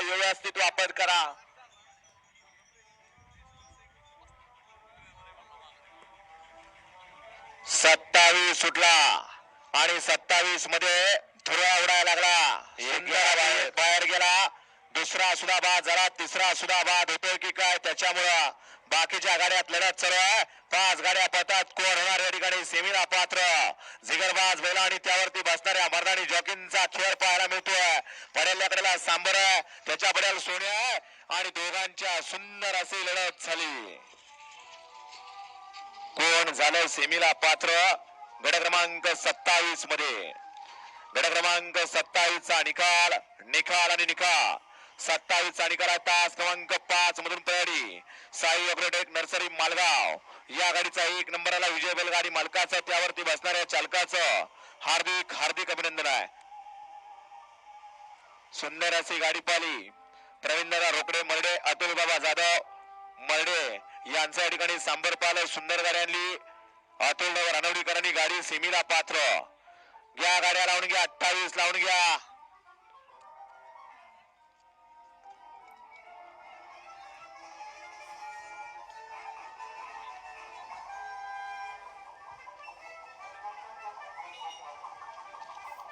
व्यवस्थित वापर करा. सत्तावीस सुटला आणि सत्तावीसमध्ये धुरा उडायला लागला. बाहेर गेला. दुसरा सुद्धा बाद झाला तिसरा सुद्धा बाद होतोय की काय त्याच्यामुळं बाकीच्या गाड्यात लढत आहे. पाच गाड्या पतात कोण होणार या ठिकाणी? सेमीला पात्र. जिगरबाज बैला आणि त्यावरती बसणाऱ्या मर्दानी जॉकींचा खेळ पाहायला मिळतोय. पडेल्या सांबर आहे. त्याच्या पड्याला सोन्या आहे. आणि दोघांच्या सुंदर अशी लढत झाली. कोण झालं सेमीला पात्र? गड क्रमांक सत्तावीसमध्ये. गड क्रमांक सत्तावीस चा निकाल निकाल आणि निकाल. सत्तावीस चा निकाल आहे तास क्रमांक पाच मधून तयारी. Sai agrotech nursery Malgaon. या गाडीचा एक नंबरला विजय बैलगाडी मालकाचं त्यावरती बसणाऱ्या चालकाचं हार्दिक हार्दिक अभिनंदन आहे. सुंदर अशी गाडी पाली प्रवीणदादा रोकडे मर्डे अतुल बाबा जाधव मर्डे यांच्या या ठिकाणी सांबरपाल सुंदर गाडी आणली. अतुल रनवडीकरांनी गाडी सेमीला पात्र. घ्या गाड्या लावून घ्या अठ्ठावीस लावून घ्या.